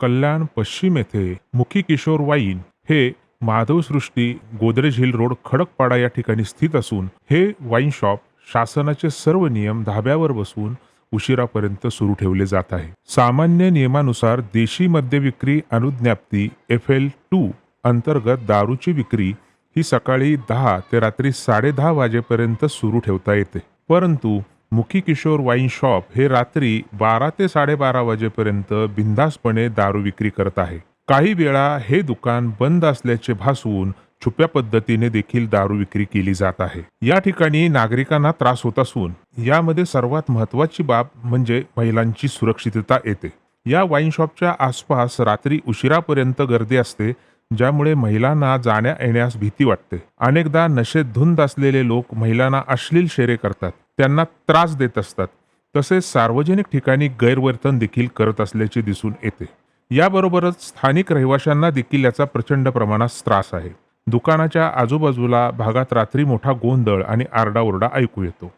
कल्याण पश्चिम येथे मुखी किशोर वाईन हे माधवसृष्टी गोदरेज हिल रोड खडकपाडा या ठिकाणी स्थित असून हे वाईन शॉप शासनाचे सर्व नियम धाब्यावर बसवून उशिरापर्यंत सुरू ठेवले जात आहे. सामान्य नियमानुसार देशी मद्य विक्री अनुज्ञाप्ती एफ एल टू अंतर्गत दारूची विक्री ही सकाळी दहा ते रात्री साडेदहा वाजेपर्यंत सुरू ठेवता येते. परंतु मुखी किशोर वाईन शॉप हे रात्री बारा ते साडेबारा वाजेपर्यंत बिंदासपणे दारू विक्री करत आहे. काही वेळा हे दुकान बंद असल्याचे भासवून छुप्या पद्धतीने देखील दारू विक्री केली जात आहे. या ठिकाणी नागरिकांना त्रास होत असून यामध्ये सर्वात महत्वाची बाब म्हणजे महिलांची सुरक्षितता येते. या वाईन शॉपच्या आसपास रात्री उशिरापर्यंत गर्दी असते ज्यामुळे महिलांना जाण्या येण्यास भीती वाटते. अनेकदा नशेत धुंद असलेले लोक महिलांना अश्लील शेरे करतात. त्यांना त्रास देत असतात. तसेच सार्वजनिक ठिकाणी गैरवर्तन देखील करत असल्याचे दिसून येते. याबरोबरच स्थानिक रहिवाशांना देखील याचा प्रचंड प्रमाणात त्रास आहे. दुकानाच्या आजूबाजूला भागात रात्री मोठा गोंधळ आणि आरडाओरडा ऐकू येतो.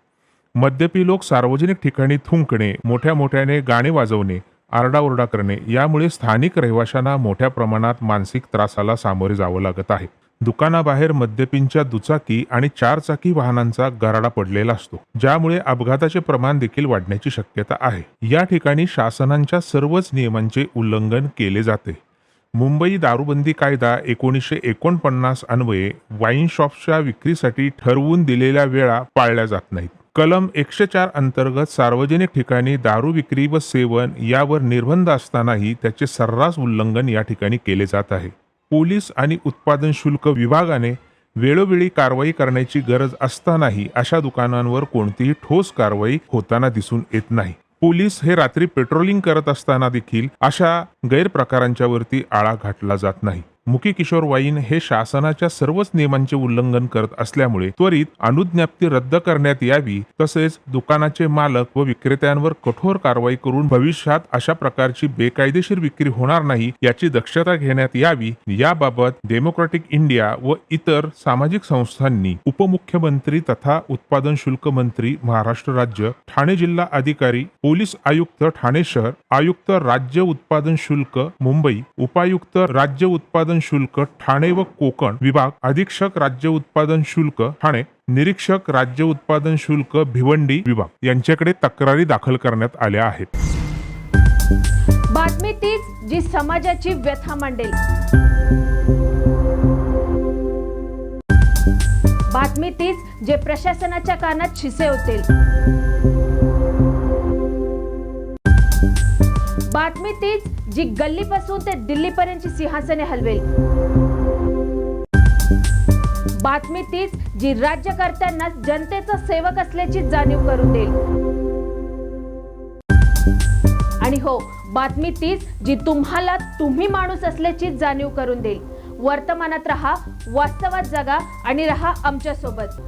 मद्यपी लोक सार्वजनिक ठिकाणी थुंकणे मोठ्या मोठ्याने गाणे वाजवणे आरडाओरडा करणे यामुळे स्थानिक रहिवाशांना मोठ्या प्रमाणात मानसिक त्रासाला सामोरे जावं लागत आहे. दुकानाबाहेर मद्यपींच्या दुचाकी आणि चारचाकी वाहनांचा गराडा पडलेला असतो ज्यामुळे अपघाताचे प्रमाण देखील वाढण्याची शक्यता आहे. या ठिकाणी शासनांच्या सर्वच नियमांचे उल्लंघन केले जाते. मुंबई दारूबंदी कायदा एकोणीसशे एकोणपन्नास अन्वये वाईन शॉप्सच्या विक्रीसाठी ठरवून दिलेल्या वेळा पाळल्या जात नाहीत. कलम एकशे चार अंतर्गत सार्वजनिक ठिकाणी दारू विक्री व सेवन यावर निर्बंध असतानाही त्याचे सर्रास उल्लंघन या ठिकाणी केले जात आहे. पोलीस आणि उत्पादन शुल्क विभागाने वेळोवेळी कारवाई करण्याची गरज असतानाही अशा दुकानांवर कोणतीही ठोस कारवाई होताना दिसून येत नाही. पोलीस हे रात्री पेट्रोलिंग करत असताना देखील अशा गैरप्रकारांच्या वरती आळा घातला जात नाही. मुकी किशोर वाईन हे शासनाच्या सर्वच नियमांचे उल्लंघन करत असल्यामुळे त्वरित अनुज्ञप्ती रद्द करण्यात यावी तसेच दुकानाचे मालक व विक्रेत्यांवर कठोर कारवाई करून भविष्यात अशा प्रकारची बेकायदेशीर विक्री होणार नाही याची दक्षता घेण्यात यावी. याबाबत डेमोक्रॅटिक इंडिया व इतर सामाजिक संस्थांनी उपमुख्यमंत्री तथा उत्पादन शुल्क मंत्री महाराष्ट्र राज्य ठाणे जिल्हा अधिकारी पोलीस आयुक्त ठाणे शहर आयुक्त राज्य उत्पादन शुल्क मुंबई उपायुक्त राज्य उत्पादन शुल्क ठाणे व कोकण विभाग अधीक्षक राज्य उत्पादन शुल्क ठाणे निरीक्षक राज्य उत्पादन शुल्क भिवंडी विभाग यांच्याकडे तक्रारी दाखल करण्यात आल्या आहेत. बातमी तीच जी समाजाची व्यथा मांडेल. बातमी तीच जे प्रशासनाच्या कानात शिसे होतील बातमी तीच जी गल्लीपासून ते दिल्लीपर्यंतची सिंहासने हलवेल. बातमी तीच जी राज्यकर्त्यांना जनतेचा सेवक असल्याची जाणीव करून देईल. आणि हो बातमी तीच जी तुम्हाला तुम्ही माणूस असल्याची जाणीव करून देईल. वर्तमानात रहा वास्तवात जगा आणि रहा आमच्यासोबत